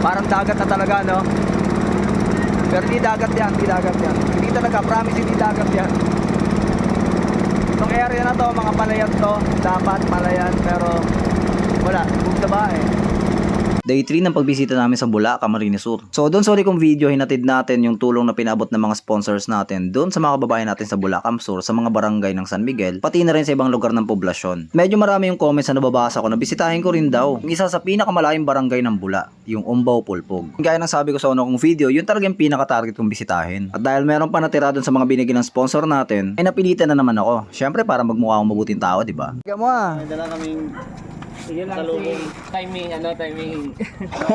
Parang dagat na talaga, no? Pero di dagat yan, di dagat yan. Hindi talaga, promise hindi dagat yan. Itong area na to, mga palayan to, dapat palayan, pero wala, bug na ba eh. Day 3 ng pagbisita namin sa Bulacan, Camarines Sur. So doon sorry kong video, hinatid natin yung tulong na pinabot ng mga sponsors natin doon sa mga kababayan natin sa Bulacan Sur, sa mga barangay ng San Miguel, pati na rin sa ibang lugar ng poblasyon. Medyo marami yung comments na nababasa ko na bisitahin ko rin daw. Yung isa sa pinakamalayong barangay ng Bula, yung Umbaw Pulpog. Gaya ng sabi ko sa una kong video, yun talaga yung pinaka-target kong bisitahin. At dahil meron pa natira doon sa mga binigyan ng sponsor natin, ay napilitan na naman ako. Syempre para magmukha akong mabuting tao, di ba? Ikaw mo ah. May dala kaming Sige lang si timing, ano, timing.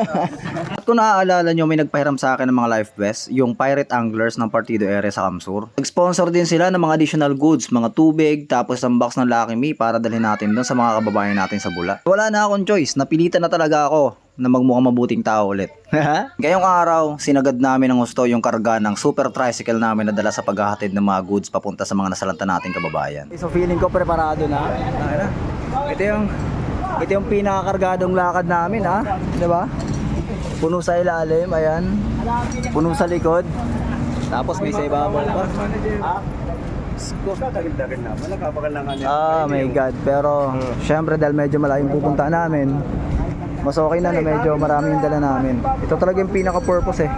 At kung naaalala nyo, may nagpahiram sa akin ng mga life vest, yung Pirate Anglers ng Partido Ere sa Kamsur. Nag-sponsor din sila ng mga additional goods, mga tubig, tapos isang box ng Lucky Me para dalhin natin doon sa mga kababayan natin sa Bula. Wala na akong choice, napilitan na talaga ako na magmukhang mabuting tao ulit. Ngayong araw, sinagad namin ng gusto yung karga ng super tricycle namin na dala sa paghahatid ng mga goods papunta sa mga nasalanta nating kababayan. So feeling ko preparado na. Ito yung ito yung pinakakargadong lakad namin ha, 'di ba? Puno sa ilalim, ayan. Puno sa likod. Tapos may sa ibabaw pa. Niya. Ah, my God. Pero, syempre dahil medyo malayong pupunta namin, mas okay na na medyo marami yung dala namin. Ito talaga yung pinaka-purpose eh.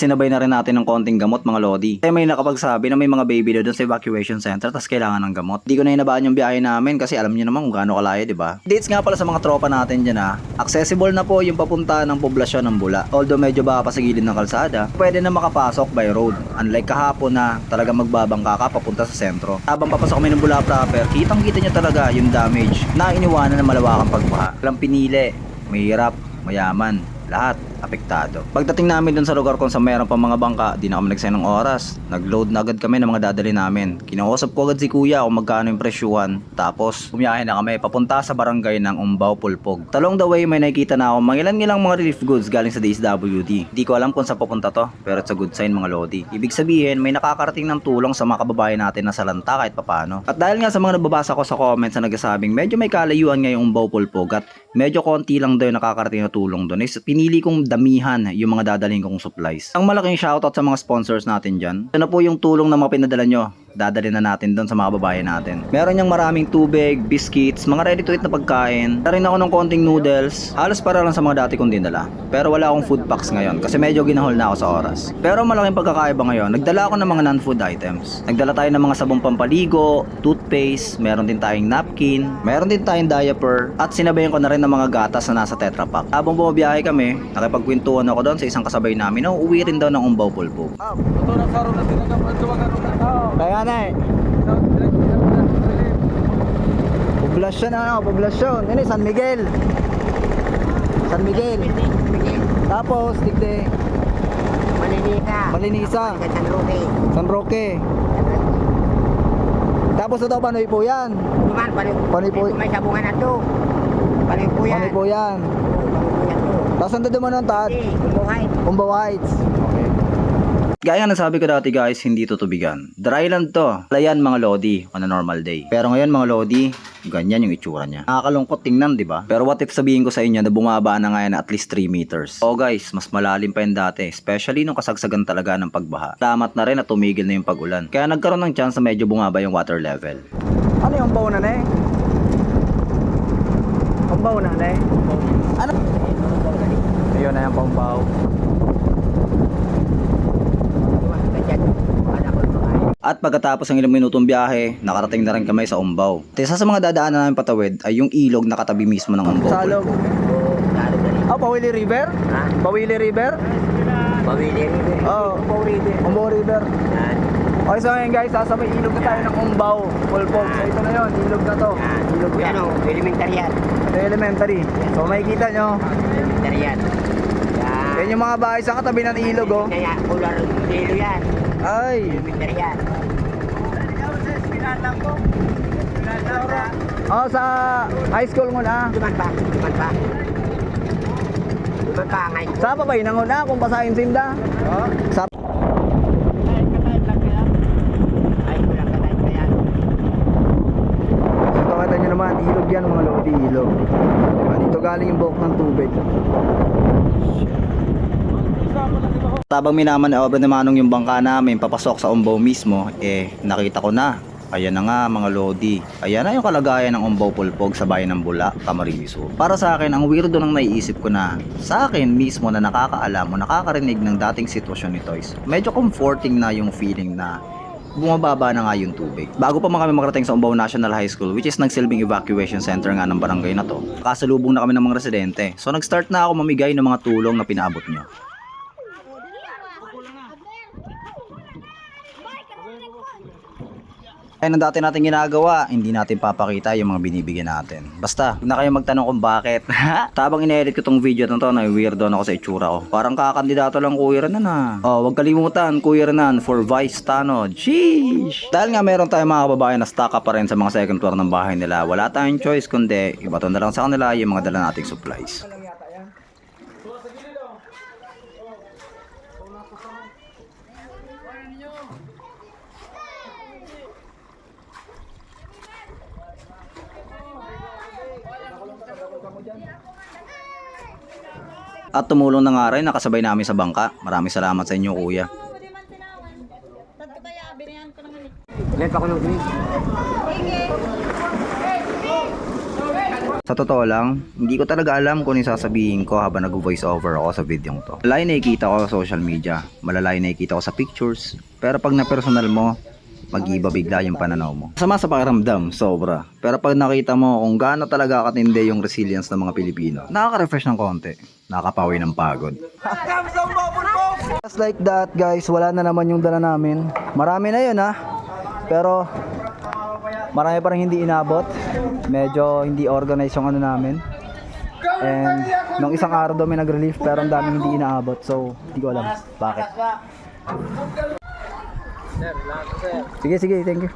Sinabay na rin natin ng konting gamot mga lodi. Kasi may nakapagsabi na may mga baby daw doon sa evacuation center tapos kailangan ng gamot. Di ko na hinabaan yung biyahe namin kasi alam niyo naman kung gaano kalaya, di ba? Dates nga pala sa mga tropa natin dyan ha. Accessible na po yung papunta ng poblasyon ng Bula. Although medyo baka pa sa gilid ng kalsada, pwede na makapasok by road. Unlike kahapon na talaga magbabangka ka papunta sa sentro. Habang papasok kami ng Bula proper, kitang kita nyo talaga yung damage na iniwanan ng malawakang pagbaha. Walang pinili, mahirap, mayaman, lahat apektado. Pagdating namin dun sa lugar kung sa meron pa mga bangka, di na kami nagsayang ng oras. Nag-load na agad kami ng mga dadali namin. Kinausap ko agad si kuya kung magkano yung presyuhan. Tapos, bumiyahe na kami papunta sa barangay ng Umbao Pulpog. Talong the way, may nakikita na ako mga ilan-ilang mga relief goods galing sa DSWD. Di ko alam kung saan papunta to, pero it's a good sign mga lodi. Ibig sabihin, may nakakarating ng tulong sa mga kababayan natin na salanta kahit papano. At dahil nga sa mga nababasa ko sa comments na nagsasabing medyo may kalayuan ngayong Umbao Pulpog at medyo konti lang daw nakakarating na tulong doon. is Pinili kong damihan yung mga dadalhin kong supplies. Ang malaking shoutout sa mga sponsors natin dyan. Ito na po yung tulong na mga pinadala nyo. Dadalhin na natin doon sa mga babae natin. Meron niyang maraming tubig, biscuits, mga ready to eat na pagkain. Darin ako ng konting noodles. Halos para lang sa mga dati kong dinala. Pero wala akong food packs ngayon kasi medyo ginahol na ako sa oras. Pero malaking pagkakaiba ngayon, nagdala ako ng mga non-food items. Nagdala tayo ng mga sabong pampaligo, toothpaste, meron din tayong napkin, meron din tayong diaper, at sinabayan ko na rin ng mga gatas na nasa Tetra Pak. Habang bumabiyahe kami, nakipagkwentuhan ako doon sa isang kasabay namin na uuwi rin daw ng Umbaw Pulpo. Na karoon na tao. Kaya na eh. Poblasyon ano, poblasyon. Ini San Miguel. San Miguel. Tapos tigde Maninita. Malinisa, San Roque. San Roque. Tapos ito Panoy po yan. Duman, panoy, Panoy po. May sabungan na to. Panoy po yan. Panoy po yan. Panoy po yan to. Gaya nga nasabi ko dati guys, hindi tutubigan. Dry land to. Layan mga lodi on a normal day. Pero ngayon mga lodi, ganyan yung itsura niya. Nakakalungkot tingnan, di ba? Pero what if sabihin ko sa inyo na bumaba na ngayon at least 3 meters? Oh guys, mas malalim pa yung dati. Especially nung kasagsagan talaga ng pagbaha. Tamat na rin at tumigil na yung pag-ulan. Kaya nagkaroon ng chance na medyo bumaba yung water level. Ano yung baw na na eh? Ang baw na na eh? Ano? Ayun na yung pambaw. Duman, ganyan. Anak ko buhay. At pagkatapos ng ilang minutong biyahe, nakarating na rin kami sa Umbaw. At isa sa mga dadaanan namin patawid ay yung ilog na katabi mismo ng Umbaw. Salog. Ah, Pawili River? Ha? Pawili River? Pawili rin. Oo. Umbaw River. Umbaw River. Okay, so ngayon guys, sasa may ilog na tayo ng Umbaw. Pulpog. So ito na yon, ilog na to. Ilog na. o, elementary yan. Elementary. So makikita nyo, Elementary yan. Yan. yung mga bahay sa katabi ng ilog oh. Kaya, ular, hilo yan. Ay. Elementary yan. Oh, sa high school muna. Duman pa, duman pa. Duman pa, ngayon. Sa pa ba yun ang una kung pasahin sinda? Oh. Sa naman, ilog yan mga lodi, ilog. Diba? Dito galing yung buhok ng tubig. Tabang minamanoobra na manong yung bangka namin papasok sa Umbaw mismo, eh nakita ko na. Ayan na nga mga Lodi. Ayan na yung kalagayan ng Umbaw Pulpog sa bayan ng Bula, Camarines. Para sa akin, ang weirdo nang naiisip ko na sa akin mismo na nakakaalam o nakakarinig ng dating sitwasyon ni Toys, medyo comforting na yung feeling na bumababa na nga yung tubig. Bago pa man kami makarating sa Umbao National High School which is nagsilbing evacuation center nga ng barangay na to, kasalubong na kami ng mga residente. So nag-start na ako mamigay ng mga tulong na pinaabot nyo. Kaya ang dati natin ginagawa, hindi natin papakita yung mga binibigyan natin. Basta, huwag na kayo magtanong kung bakit. Tabang ine-edit ko tong video na to, na weirdo na ako sa itsura ko. Parang kakandidato lang Kuya Renan ah. Oh, huwag kalimutan, Kuya Renan for Vice Tanod. Sheesh! Dahil nga meron tayong mga kababayan na stuck up pa rin sa mga second floor ng bahay nila, wala tayong choice kundi ibato na lang sa kanila yung mga dala nating supplies. At tumulong na nga rin nakasabay namin sa bangka. Maraming salamat sa inyo kuya. Ako ng green. Sa totoo lang, hindi ko talaga alam kung ano sasabihin ko habang nag-voice over ako sa video to. Malay nakikita ko sa social media, malalay nakikita ko sa pictures, pero pag na-personal mo, mag-iba bigla yung pananaw mo. Sama sa pakiramdam, sobra. Pero pag nakita mo kung gaano talaga katindi yung resilience ng mga Pilipino, nakaka-refresh ng konti, nakakapawi ng pagod. Just like that guys, wala na naman yung dala namin. Marami na yun ha. Pero marami pa rin hindi inabot. Medyo hindi organized yung ano namin. And nung isang araw daw may nag-relief pero ang daming hindi inaabot. So, hindi ko alam bakit. Sige, sige, thank you.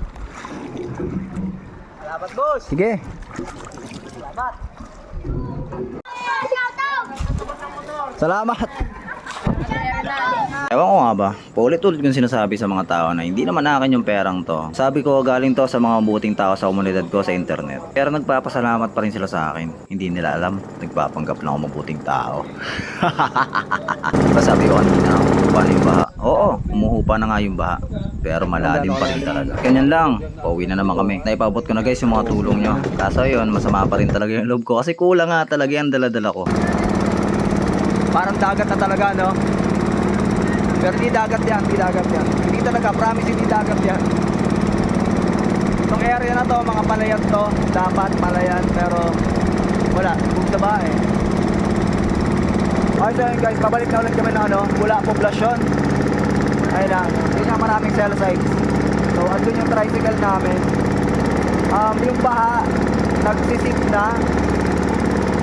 Salamat, boss. Sige. Salamat. Ewan ko nga ba, paulit-ulit kong sinasabi sa mga tao na hindi naman akin yung perang to. Sabi ko galing to sa mga mabuting tao sa komunidad ko sa internet. Pero nagpapasalamat pa rin sila sa akin. Hindi nila alam, nagpapanggap lang ako mabuting tao. Basta sabi ko umuhupa na yung baha. Oo, umuhupa na nga yung baha. Pero malalim pa rin talaga. Ganyan lang, pauwi na naman kami. Naipabot ko na guys yung mga tulong nyo. Kaso yun, masama pa rin talaga yung loob ko kasi kulang nga talaga yung dala-dala ko. Parang dagat na talaga, no? Pero di dagat yan, di dagat yan. Hindi talaga, promise hindi dagat yan. Itong area na to, mga palayan to, dapat palayan, pero wala, kung sa bahay. Okay, so yun guys, pabalik na ulit kami ng ano, Bula Poblasyon. Ayun lang, yun nga maraming cell sites. So, andun yung tricycle namin. Um, yung baha, nagsisip na,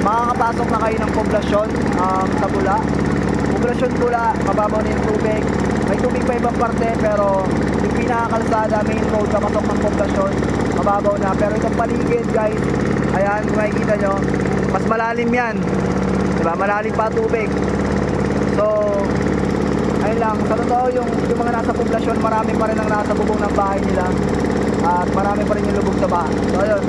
makakapasok na kayo ng poblasyon um, sa Bula. Poblasyon Bula, mababaw na yung tubig. May tubig pa ibang parte pero yung pinakakalsada, main road, kapasok ng poblasyon, mababaw na. Pero itong paligid guys, ayan, makikita nyo, mas malalim yan. Diba? Malalim pa tubig. So, ayun lang, sa totoo yung, yung mga nasa poblasyon, marami pa rin ang nasa bubong ng bahay nila. At marami pa rin yung lubog sa bahay. So, ayun.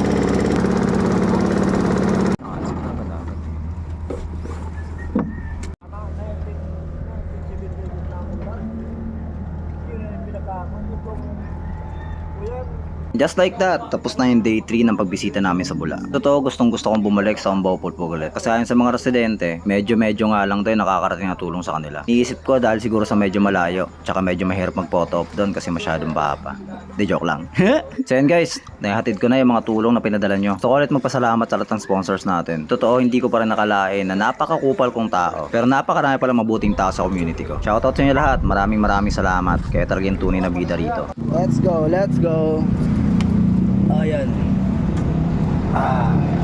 Just like that, tapos na yung day 3 ng pagbisita namin sa Bula. Totoo, gustong gusto kong bumalik sa Umbao Pulpog ulit. Kasi ayon sa mga residente, medyo-medyo nga lang tayo nakakarating na tulong sa kanila. Iisip ko dahil siguro sa medyo malayo, tsaka medyo mahirap mag-photo op doon kasi masyadong baha pa. Di joke lang. so yun guys, nahatid ko na yung mga tulong na pinadala nyo. So ulit magpasalamat sa lahat ng sponsors natin. Totoo, hindi ko pa nakalain na napakakupal kong tao. Pero napakarami pala mabuting tao sa community ko. Shoutout sa inyo lahat. Maraming maraming salamat. Kaya talaga yung tunay na bida rito. Let's go, let's go ayan. Ah.